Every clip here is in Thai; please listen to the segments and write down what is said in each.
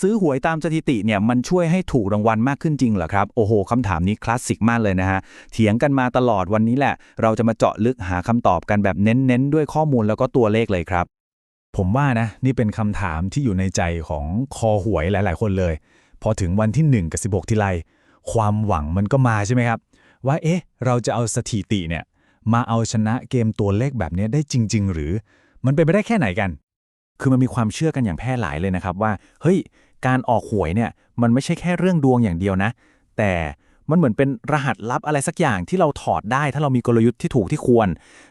ซื้อหวยตามสถิติเนี่ยมันช่วยให้ถูกรางวัลมากขึ้นจริงเหรอครับ โอ้โหคำถามนี้คลาสสิกมากเลยนะฮะ เถียงกันมาตลอดวันนี้แหละ เราจะมาเจาะลึกหาคำตอบกันแบบเน้นๆ ด้วยข้อมูลแล้วก็ตัวเลขเลยครับ ผมว่านะ นี่เป็นคำถามที่อยู่ในใจของคอหวยหลาย ๆ คนเลย พอถึงวันที่ 1 กับ 16 ทีไรความหวังมันก็มาใช่ไหมครับ ว่าเอ๊ะ เราจะเอาสถิติเนี่ยมาเอาชนะเกมตัวเลขแบบนี้ได้จริง ๆ หรือ มันเป็นไปได้แค่ไหนกัน คือมันมีความเชื่อกันอย่างแพร่หลายเลยนะครับว่าเฮ้ย การออกหวยเนี่ยมันไม่ใช่แค่เรื่องดวงอย่างเดียวนะ แต่มันเหมือนเป็นรหัสลับอะไรสักอย่างที่เราถอดได้ถ้าเรามีกลยุทธ์ที่ถูกที่ควร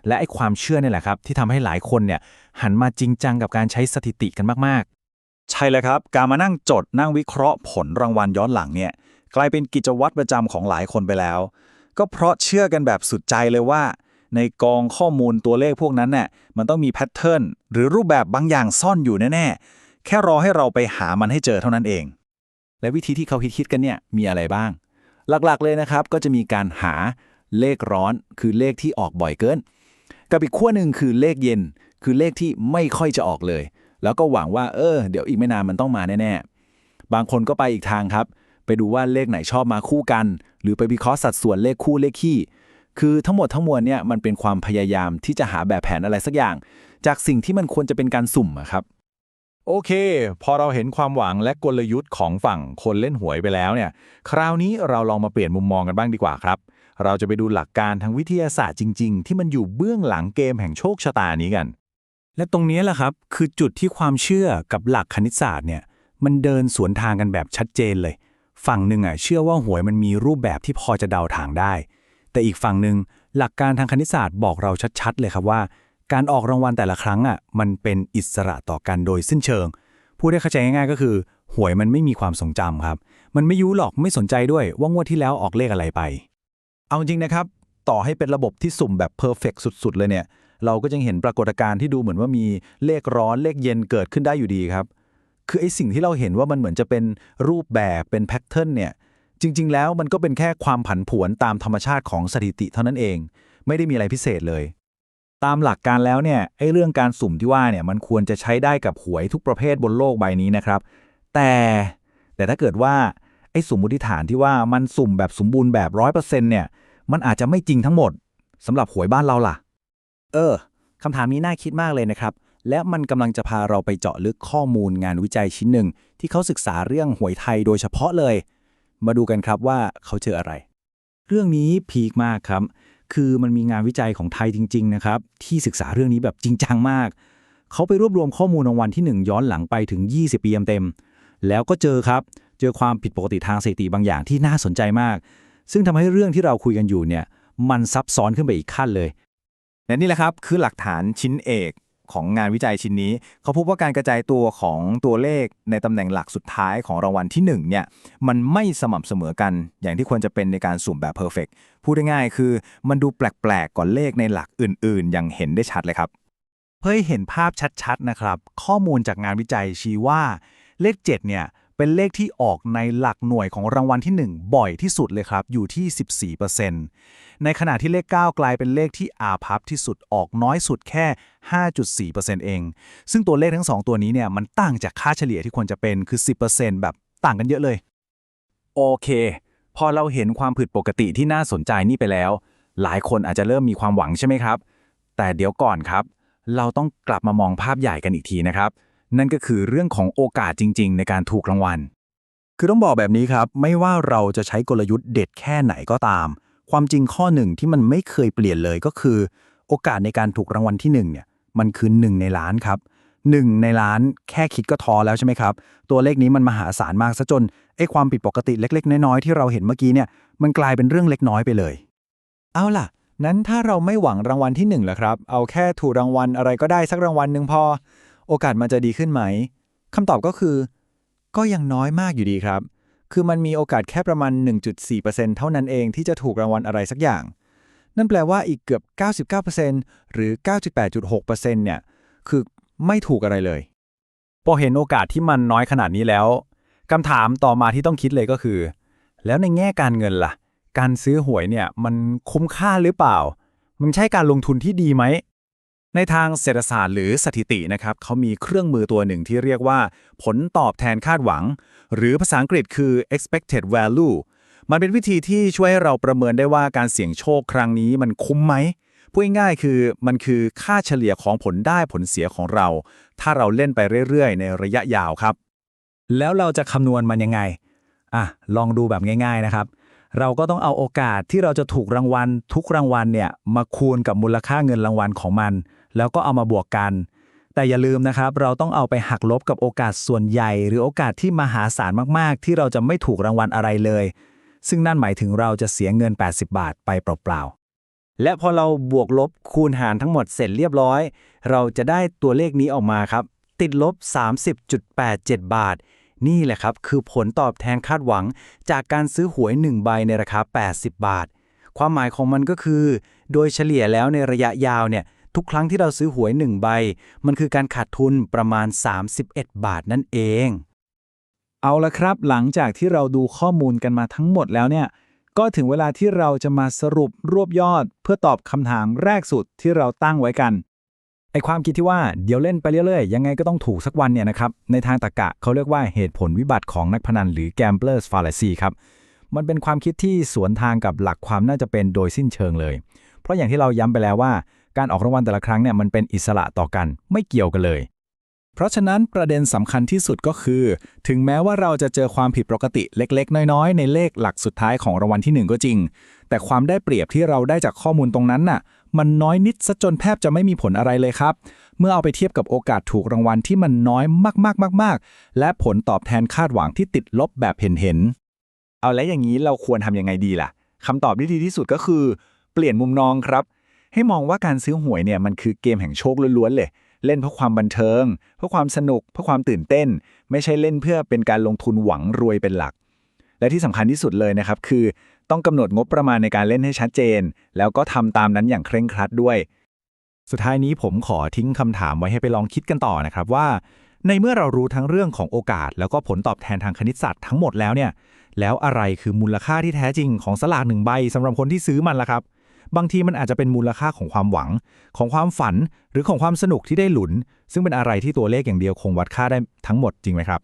และไอ้ความเชื่อนี่แหละครับ ที่ทำให้หลายคนเนี่ยหันมาจริงจังกับการใช้สถิติกันมากๆ ใช่เลยครับ การมานั่งจดนั่งวิเคราะห์ผลรางวัลย้อนหลังเนี่ยกลายเป็นกิจวัตรประจำของหลายคนไปแล้ว ก็เพราะเชื่อกันแบบสุดใจเลยว่า ในกองข้อมูลตัวเลขพวกนั้นเนี่ยมันต้องมีแพทเทิร์นหรือรูปแบบบางอย่างซ่อนอยู่แน่ๆ แค่รอให้เราไปหามันให้เจอเท่านั้นเอง และวิธีที่เขาคิดๆกันเนี่ยมีอะไรบ้าง หลักๆเลยนะครับก็จะมีการหาเลขร้อนคือเลขที่ออกบ่อยเกิน กับอีกขั้วหนึ่งคือเลขเย็น คือเลขที่ไม่ค่อยจะออกเลย แล้วก็หวังว่าเออเดี๋ยวอีกไม่นานมันต้องมาแน่ๆ บางคนก็ไปอีกทางครับ ไปดูว่าเลขไหนชอบมาคู่กัน หรือไปวิเคราะห์สัดส่วนเลขคู่เลขคี่คือทั้งหมดทั้งมวลเนี่ยมันเป็นความพยายามที่จะหาแบบแผนอะไรสักอย่าง จากสิ่งที่มันควรจะเป็นการสุ่มครับ โอเค พอเราเห็นความหวังและกลยุทธ์ของฝั่งคนเล่นหวยไปแล้วเนี่ย คราวนี้เราลองมาเปลี่ยนมุมมองกันบ้างดีกว่าครับ เราจะไปดูหลักการทางวิทยาศาสตร์จริง ๆ ที่มันอยู่เบื้องหลังเกมแห่งโชคชะตานี้กัน และตรงนี้แหละครับ คือจุดที่ความเชื่อกับหลักคณิตศาสตร์เนี่ย มันเดินสวนทางกันแบบชัดเจนเลย ฝั่งหนึ่งอะเชื่อว่าหวยมันมีรูปแบบที่พอจะเดาทางได้ แต่อีกฝั่งหนึ่งหลักการทางคณิตศาสตร์บอกเราชัดๆเลยครับว่า การออกรางวัลแต่ละครั้งอะมันเป็นอิสระต่อกันโดยสิ้นเชิง พูดได้เข้าใจง่ายๆก็คือหวยมันไม่มีความทรงจำครับ มันไม่ยุหรอกไม่สนใจด้วยว่างวดที่แล้วออกเลขอะไรไป เอาจริงนะครับ ต่อให้เป็นระบบที่สุ่มแบบเพอร์เฟกสุด ๆ เลยเนี่ย เราก็ยังเห็นปรากฏการณ์ที่ดูเหมือนว่ามีเลขร้อนเลขเย็นเกิดขึ้นได้อยู่ดีครับ คือไอ้สิ่งที่เราเห็นว่ามันเหมือนจะเป็นรูปแบบเป็นแพทเทิร์นเนี่ยจริง ๆ แล้วมันก็เป็นแค่ความผันผวนตามธรรมชาติของสถิติเท่านั้นเอง ไม่ได้มีอะไรพิเศษเลย ตามหลักการแล้วเนี่ยไอ้เรื่องการสุ่มที่ว่าเนี่ยมันควรจะใช้ได้กับหวยทุกประเภทบนโลกใบนี้นะครับ แต่แต่ถ้าเกิดว่าไอ้สมมติฐานที่ว่ามันสุ่มแบบสมบูรณ์แบบร้อยเปอร์เซ็นต์เนี่ยมันอาจจะไม่จริงทั้งหมดสำหรับหวยบ้านเราล่ะ เออคำถามนี้น่าคิดมากเลยนะครับ และมันกำลังจะพาเราไปเจาะลึกข้อมูลงานวิจัยชิ้นหนึ่ง ที่เขาศึกษาเรื่องหวยไทยโดยเฉพาะเลย มาดูกันครับว่าเขาเจออะไร เรื่องนี้พีคมากครับ คือมันมีงานวิจัยของไทยจริง ๆ นะครับ ที่ศึกษาเรื่องนี้แบบจริงจังมาก เขาไปรวบรวมข้อมูลรางวัลที่ 1 ย้อนหลังไปถึง 20 ปีเต็มๆแล้วก็เจอครับ เจอความผิดปกติทางสถิติบางอย่างที่น่าสนใจมาก ซึ่งทำให้เรื่องที่เราคุยกันอยู่เนี่ยมันซับซ้อนขึ้นไปอีกขั้นเลยและนี่แหละครับคือหลักฐานชิ้นเอก ของงานวิจัยชิ้นนี้ เขาพบว่าการกระจายตัวของตัวเลขในตำแหน่งหลักสุดท้ายของรางวัลที่1เนี่ยมันไม่สม่ำเสมอกันอย่างที่ควรจะเป็นในการสุ่มแบบเพอร์เฟกพูดง่ายๆคือมันดูแปลกๆก่อนเลขในหลักอื่นๆ อย่างเห็นได้ชัดเลยครับ เพื่อให้เห็นภาพชัดๆนะครับ ข้อมูลจากงานวิจัยชี้ว่าเลข 7 เนี่ย เป็นเลขที่ออกในหลักหน่วยของรางวัลที่ 1 บ่อยที่สุดเลยครับ อยู่ที่ 14%ในขณะที่เลข 9 กลายเป็นเลขที่อาพับที่สุดออกน้อยสุดแค่ 5.4%เอง ซึ่งตัวเลขทั้ง 2 ตัวนี้เนี่ยมันต่างจากค่าเฉลี่ยที่ควรจะเป็นคือ 10%แบบต่างกันเยอะเลย โอเค พอเราเห็นความผิดปกติที่น่าสนใจนี่ไปแล้ว หลายคนอาจจะเริ่มมีความหวังใช่ไหมครับ แต่เดี๋ยวก่อนครับ เราต้องกลับมามองภาพใหญ่กันอีกทีนะครับ นั่นก็คือเรื่องของโอกาสจริง ๆ ในการถูกรางวัล คือต้องบอกแบบนี้ครับ ไม่ว่าเราจะใช้กลยุทธ์เด็ดแค่ไหนก็ตาม ความจริงข้อหนึ่งที่มันไม่เคยเปลี่ยนเลยก็คือ โอกาสในการถูกรางวัลที่หนึ่งเนี่ยมันคือหนึ่งในล้านครับหนึ่งในล้านแค่คิดก็ท้อแล้วใช่ไหมครับ ตัวเลขนี้มันมหาศาลมากซะจนไอ้ความผิดปกติเล็ก ๆ น้อยๆที่เราเห็นเมื่อกี้เนี่ยมันกลายเป็นเรื่องเล็กน้อยไปเลย เอาล่ะ นั้นถ้าเราไม่หวังรางวัลที่1ล่ะครับ เอาแค่ถูกรางวัลอะไรก็ได้สักรางวัลหนึ่งพอ โอกาสมันจะดีขึ้นไหมคำตอบก็คือ ก็ยังน้อยมากอยู่ดีครับ คือมันมีโอกาสแค่ประมาณ 1.4%เท่านั้นเองที่จะถูกรางวัลอะไรสักอย่าง นั่นแปลว่าอีกเกือบ 99%หรือ 98.6%เนี่ย คือไม่ถูกอะไรเลย พอเห็นโอกาสที่มันน้อยขนาดนี้แล้วคำถามต่อมาที่ต้องคิดเลยก็คือ แล้วในแง่การเงินล่ะ การซื้อหวยเนี่ยมันคุ้มค่าหรือเปล่า มันใช่การลงทุนที่ดีไหม ในทางเศรษฐศาสตร์หรือสถิตินะครับเขามีเครื่องมือตัวหนึ่งที่เรียกว่า ผลตอบแทนคาดหวัง หรือภาษาอังกฤษคือ expected value มันเป็นวิธีที่ช่วยให้เราประเมินได้ว่าการเสี่ยงโชคครั้งนี้มันคุ้มไหมพูดง่ายๆคือมันคือค่าเฉลี่ยของผลได้ผลเสียของเรา ถ้าเราเล่นไปเรื่อยๆ ในระยะยาวครับ แล้วเราจะคำนวณมันยังไงอะลองดูแบบง่าย ๆนะครับ เราก็ต้องเอาโอกาสที่เราจะถูกรางวัล ทุกรางวัลเนี่ยมาคูณกับมูลค่าเงินรางวัลของมัน แล้วก็เอามาบวกกัน แต่อย่าลืมนะครับ เราต้องเอาไปหักลบกับโอกาสส่วนใหญ่ หรือโอกาสที่มหาศาลมากๆ ที่เราจะไม่ถูกรางวัลอะไรเลย ซึ่งนั่นหมายถึงเราจะเสียเงิน 80 บาทไปเปล่าๆและพอเราบวกลบคูณหารทั้งหมดเสร็จเรียบร้อย เราจะได้ตัวเลขนี้ออกมาครับ ติดลบ 30.87 บาทนี่แหละครับ คือผลตอบแทนคาดหวัง จากการซื้อหวย 1 ใบในราคา 80 บาท ความหมายของมันก็คือ โดยเฉลี่ยแล้วในระยะยาวเนี่ย ทุกครั้งที่เราซื้อหวย 1 ใบ มันคือการขาดทุนประมาณ 31 บาทนั่นเอง เอาละครับ หลังจากที่เราดูข้อมูลกันมาทั้งหมดแล้วเนี่ย ก็ถึงเวลาที่เราจะมาสรุปรวบยอด เพื่อตอบคำถามแรกสุดที่เราตั้งไว้กันไอความคิดที่ว่าเดี๋ยวเล่นไปเรื่อยๆ ยังไงก็ต้องถูกสักวันเนี่ยนะครับ ในทางตรรกะเขาเรียกว่าเหตุผลวิบัติของนักพนันหรือ gamblers fallacy ครับมันเป็นความคิดที่สวนทางกับหลักความน่าจะเป็นโดยสิ้นเชิงเลย เพราะอย่างที่เราย้ำไปแล้วว่า การออกรางวัลแต่ละครั้งเนี่ยมันเป็นอิสระต่อกันไม่เกี่ยวกันเลย เพราะฉะนั้นประเด็นสำคัญที่สุดก็คือ ถึงแม้ว่าเราจะเจอความผิดปกติเล็ก ๆ น้อย ๆ ในเลขหลักสุดท้ายของรางวัลที่ 1 ก็จริง แต่ความได้เปรียบที่เราได้จากข้อมูลตรงนั้นน่ะ มันน้อยนิดซะจนแทบจะไม่มีผลอะไรเลยครับ เมื่อเอาไปเทียบกับโอกาสถูกรางวัลที่มันน้อยมากๆๆๆและผลตอบแทนคาดหวังที่ติดลบแบบเห็นๆเอาแล้วอย่างนี้เราควรทำยังไงดีล่ะคำตอบที่ดีที่สุดก็คือ เปลี่ยนมุมมองครับ ให้มองว่าการซื้อหวยเนี่ยมันคือเกมแห่งโชคล้วนๆเลย เล่นเพื่อความบันเทิง เพื่อความสนุก เพื่อความตื่นเต้น ไม่ใช่เล่นเพื่อเป็นการลงทุนหวังรวยเป็นหลัก และที่สำคัญที่สุดเลยนะครับ คือต้องกำหนดงบประมาณในการเล่นให้ชัดเจน แล้วก็ทำตามนั้นอย่างเคร่งครัดด้วย สุดท้ายนี้ผมขอทิ้งคำถามไว้ให้ไปลองคิดกันต่อนะครับว่า ในเมื่อเรารู้ทั้งเรื่องของโอกาส แล้วก็ผลตอบแทนทางคณิตศาสตร์ทั้งหมดแล้วเนี่ย แล้วอะไรคือมูลค่าที่แท้จริงของสลากหนึ่งใบสำหรับคนที่ซื้อมันล่ะครับ บางทีมันอาจจะเป็นมูลค่าของความหวัง ของความฝันหรือของความสนุกที่ได้หลุน ซึ่งเป็นอะไรที่ตัวเลขอย่างเดียวคงวัดค่าได้ทั้งหมดจริงไหมครับ